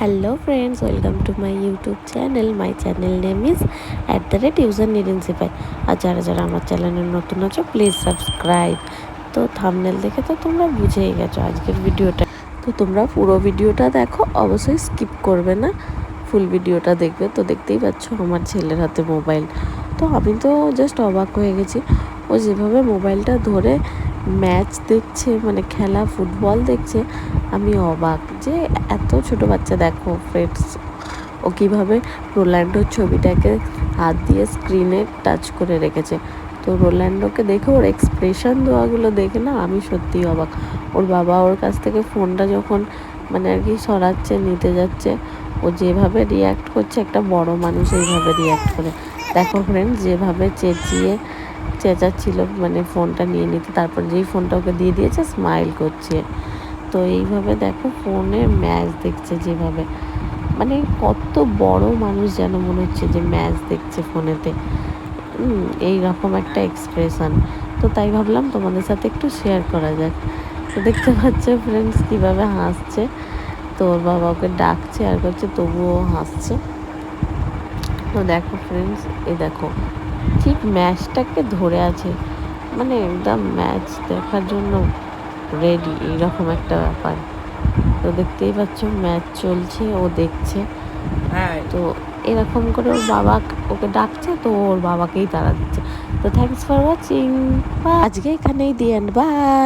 Hello friends welcome to my YouTube channel my channel name is at the rate user নিরিনসিফাই আর যারা যারা আমার চ্যানেলে নতুন আছো প্লিজ সাবস্ক্রাইব তো থামনেল দেখে তো তোমরা বুঝেই গেছো আজকের ভিডিওটা। তো তোমরা পুরো ভিডিওটা দেখো, অবশ্যই স্কিপ করবে না। ফুল ভিডিওটা দেখবে। তো দেখতেই পাচ্ছ আমার ছেলের হাতে মোবাইল তো আমি তো জাস্ট অবাক হয়ে গেছি। ও যেভাবে মোবাইলটা ধরে ম্যাচ দেখছে মানে খেলা, ফুটবল দেখছে, আমি অবাক যে এত ছোট বাচ্চা, দেখো ফ্রেন্ডস ও কীভাবে রোল্যান্ডোর ছবিটাকে হাত দিয়ে স্ক্রিনে টাচ করে রেখেছে। তো রোল্যান্ডোকে দেখে ওর এক্সপ্রেশন দেওয়াগুলো দেখে না আমি সত্যিই অবাক। ওর বাবা ওর কাছ থেকে ফোনটা যখন মানে আর কি সরাচ্ছে, নিতে যাচ্ছে, ও যেভাবে রিয়্যাক্ট করছে, একটা বড় মানুষ এইভাবে রিয়্যাক্ট করে। দেখো ফ্রেন্ডস যেভাবে চেঁচিয়ে চেঁচাচ্ছিল মানে ফোনটা নিয়ে নিতে। তারপর যেই ফোনটা ওকে দিয়ে দিয়েছে স্মাইল করছে। তো এইভাবে দেখো ফোনে ম্যাচ দেখছে যেভাবে। মানে কত বড় মানুষ যেন মনে হচ্ছে যে ম্যাচ দেখছে ফোনেতে। এই রকম একটা এক্সপ্রেশন তো তাই ভাবলাম তোমাদের সাথে একটু শেয়ার করা যাক। তো দেখতে পাচ্ছ ফ্রেন্ডস কীভাবে হাসছে। তো ওর বাবা ওকে ডাকছে আর করছে তবুও হাসছে। তো দেখো ফ্রেন্ডস এই দেখো ঠিক ম্যাচটাকে ধরে আছে। মানে একদম ম্যাচ দেখার জন্য রেডি এইরকম একটা ব্যাপার। তো দেখতেই পাচ্ছ ম্যাচ চলছে ও দেখছে। হ্যাঁ। তো এরকম করে ওর বাবা ওকে ডাকছে তো ওর বাবাকেই তারা দিচ্ছে। তো থ্যাংকস ফর ওয়াচিং আজকে এখানেই দি এন্ড বাই